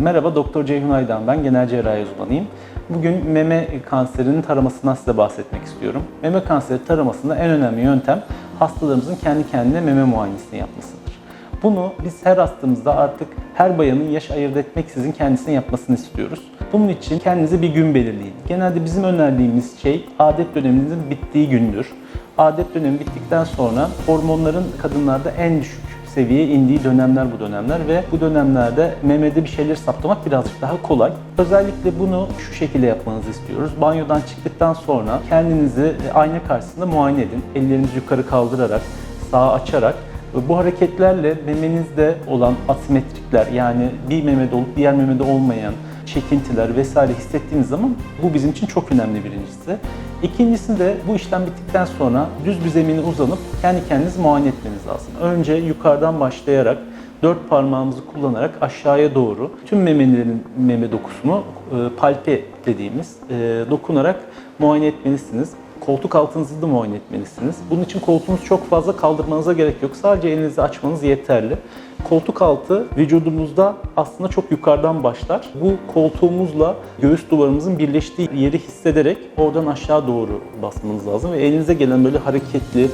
Merhaba Doktor Ceyhun Aydan ben genel cerrahi uzmanıyım. Bugün meme kanserinin taramasından size bahsetmek istiyorum. Meme kanseri taramasında en önemli yöntem hastalarımızın kendi kendine meme muayenesini yapmasıdır. Bunu biz her hastamızda artık her bayanın yaş ayırt etmeksizin kendisine yapmasını istiyoruz. Bunun için kendinize bir gün belirleyin. Genelde bizim önerdiğimiz şey adet döneminizin bittiği gündür. Adet dönemi bittikten sonra hormonların kadınlarda en düşük seviyeye indiği dönemler bu dönemler ve bu dönemlerde memede bir şeyler saptamak birazcık daha kolay. Özellikle bunu şu şekilde yapmanızı istiyoruz. Banyodan çıktıktan sonra kendinizi ayna karşısında muayene edin. Ellerinizi yukarı kaldırarak, sağa açarak bu hareketlerle memenizde olan asimetrikler yani bir memede olup diğer memede olmayan çekintiler vesaire hissettiğiniz zaman bu bizim için çok önemli birincisi. İkincisi de bu işlem bittikten sonra düz bir zemine uzanıp kendi kendinizi muayene etmeniz lazım. Önce yukarıdan başlayarak dört parmağımızı kullanarak aşağıya doğru tüm memelerin meme dokusunu e, palpe dediğimiz e, dokunarak muayene etmelisiniz. Koltuk altınızı da muayene etmelisiniz. Bunun için koltuğunuzu çok fazla kaldırmanıza gerek yok. Sadece elinizi açmanız yeterli. Koltuk altı vücudumuzda aslında çok yukarıdan başlar. Bu koltuğumuzla göğüs duvarımızın birleştiği yeri hissederek oradan aşağı doğru basmanız lazım. Ve elinize gelen böyle hareketli,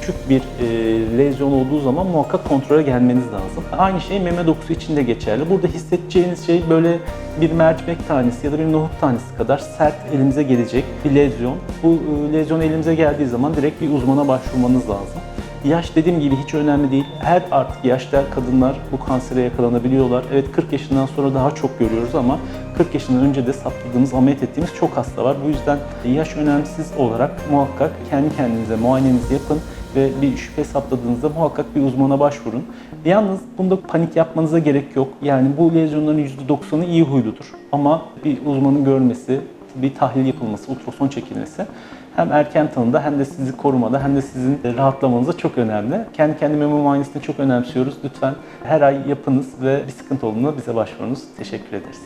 küçük bir e, lezyon olduğu zaman muhakkak kontrole gelmeniz lazım. Aynı şey meme dokusu için de geçerli. Burada hissedeceğiniz şey böyle bir mercimek tanesi ya da bir nohut tanesi kadar sert elinize gelecek bir lezyon. Bu e, lezyon elimize geldiği zaman direkt bir uzmana başvurmanız lazım. Yaş dediğim gibi hiç önemli değil. Her artık yaşta kadınlar bu kansere yakalanabiliyorlar. Evet 40 yaşından sonra daha çok görüyoruz ama 40 yaşından önce de saptadığımız, ameliyat ettiğimiz çok hasta var. Bu yüzden yaş önemsiz olarak muhakkak kendi kendinize muayenenizi yapın ve bir şüphe saptadığınızda muhakkak bir uzmana başvurun. Yalnız bunda panik yapmanıza gerek yok. Yani bu lezyonların %90'ı iyi huyludur. Ama bir uzmanın görmesi, bir tahlil yapılması, ultrason çekilmesi hem erken tanıda hem de sizi korumada hem de sizin rahatlamanıza çok önemli. Kendi kendi meme muayenesini çok önemsiyoruz. Lütfen her ay yapınız ve bir sıkıntı olduğunda bize başvurunuz. Teşekkür ederiz.